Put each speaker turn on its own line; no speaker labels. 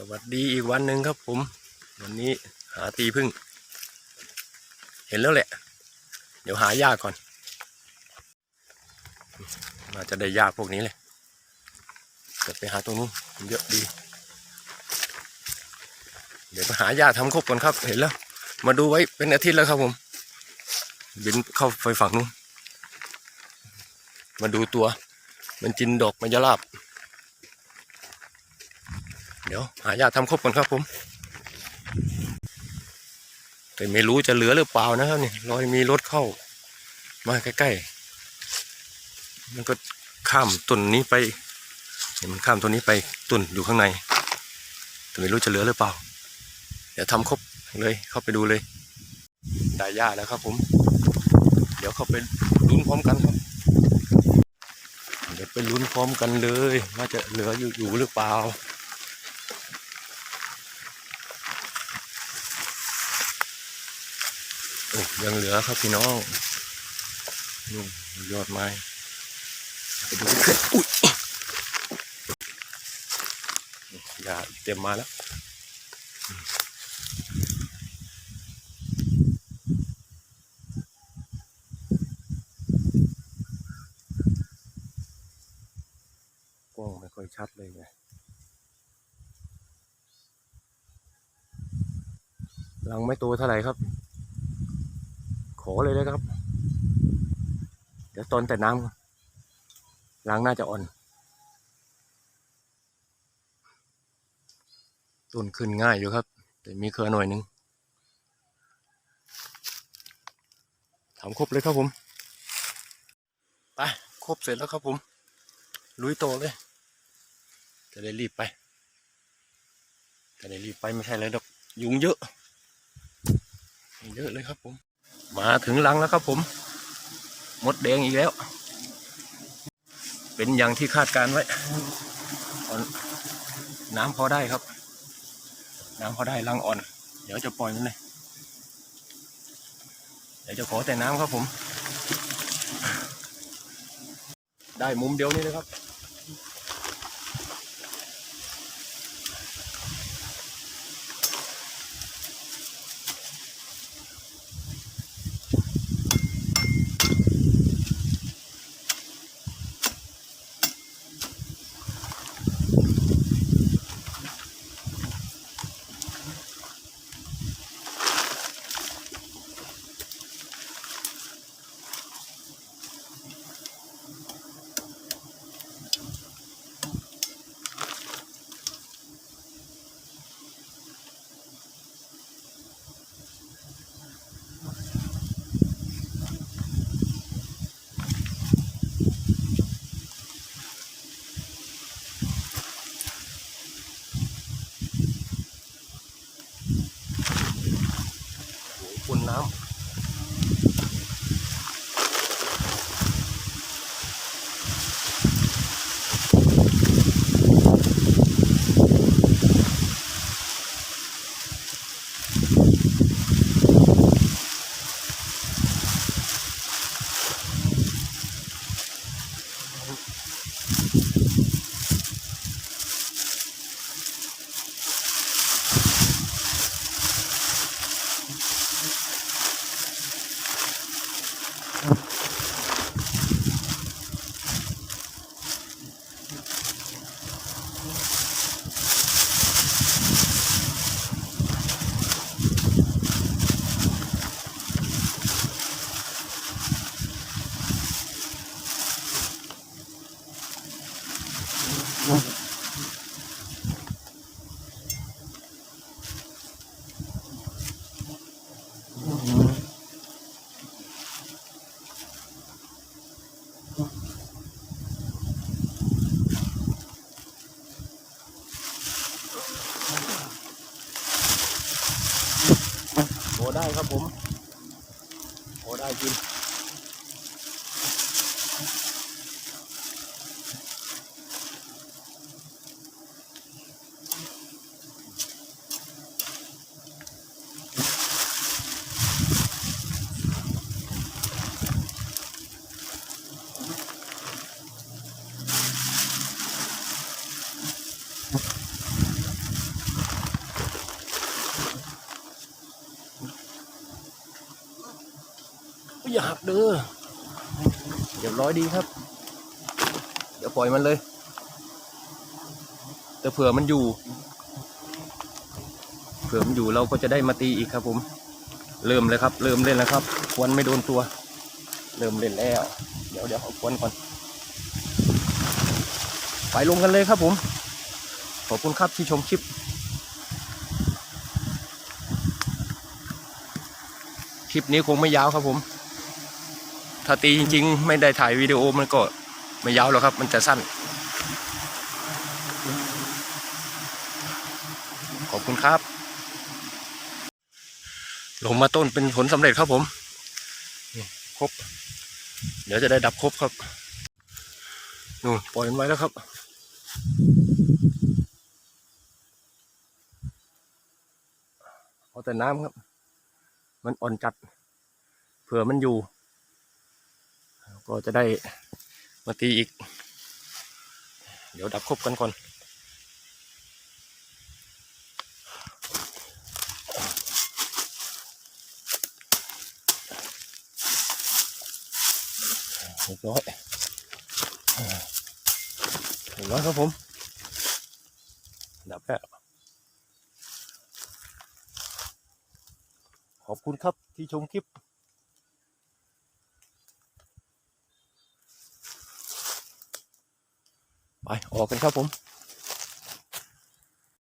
สวัสดีอีกวันหนึ่งครับผม วันนี้หาตีพึ่ง เห็นแล้วแหละ เดี๋ยวหายากก่อนน่าจะได้ยากพวกนี้เลยจะไปหาตรงนู้นเยอะดี เดี๋ยวไปหายาทำครบก่อนครับ เห็นแล้ว มาดูไว้เป็นอาทิตย์แล้วครับผม บินเข้าไปฝั่งนู้นมาดูตัว มันจินดอกมายาลาบ เดี๋ยวหายาทำครบก่อนครับผม แต่ไม่รู้จะเหลือหรือเปล่านะครับนี่รอยมีรถเข้า มาใกล้ๆ มันก็ข้ามต้นนี้ไปเห็นมันข้ามต้นนี้ไปต้นอยู่ข้างใน แต่ไม่รู้จะเหลือหรือเปล่า เดี๋ยวทำครบเลยเข้าไปดูเลยได้ยาแล้วครับผม เดี๋ยวเข้าไปลุ้นพร้อมกันครับเดี๋ยวไปลุ้นพร้อมกันเลย ว่าจะเหลืออยู่หรือเปล่า โอ้ ยังเหลือครับพี่น้องนู่นยอดไม้ไปดูกันอุ้ยยาเต็มมาแล้วกล้องไม่ค่อยชัดเลยไงรังไม่โตเท่าไหร่ครับ อเลยนะครับ เดี๋ยวตอนแต่น้ำล้างน่าจะอ่อนต้นขึ้นง่ายอยู่ครับ แต่มีเครือหน่อยหนึงทำครบเลยครับผมไปครบเสร็จแล้วครับผม ลุยโตเลย จะได้รีบไป จะได้รีบไปไม่ใช่เลยดอกยุงเยอะ เยอะเลยครับผม มาถึงรังแล้วครับผม มดแดงอีกแล้ว เป็นอย่างที่คาดการไว้นน้ำพอได้ครับ น้ำพอได้รังอ่อน เดี๋ยวจะปล่อยมันเลย เดี๋ยวจะขอแต่น้ำครับผม ได้มุมเดียวนี่นะครับ ได้ครับผม โอได้กิน อย่าหักเด้อเรียบร้อยดีครับ เดี๋ยวปล่อยมันเลย แต่เผื่อมันอยู่ เผื่อมันอยู่เราก็จะได้มาตีอีกครับผม เริ่มเลยครับ เริ่มเล่นแล้วครับ ควนไม่โดนตัว เริ่มเล่นแล้ว เดี๋ยวเดี๋ยวเอาควนก่อน ไปลงกันเลยครับผม ขอบคุณครับที่ชมคลิป คลิปนี้คงไม่ยาวครับผม ถ้าตีจริง ๆ ไม่ได้ถ่ายวิดีโอมันก็ไม่ยาวหรอกครับ มันจะสั้น ขอบคุณครับ ลงมาต้นเป็นผลสำเร็จครับผมครบ เดี๋ยวจะได้ดับครบครับนู่นปล่อยมันไว้แล้วครับเอาแต่น้ำครับ มันอ่อนจัด เผื่อมันอยู่ ก็จะได้มาตีอีก เดี๋ยวดับครบกันก่อนเรียบร้อยเรียบร้อยครับผม ดับแล้วขอบคุณครับที่ชมคลิป ไปออกกันครับผม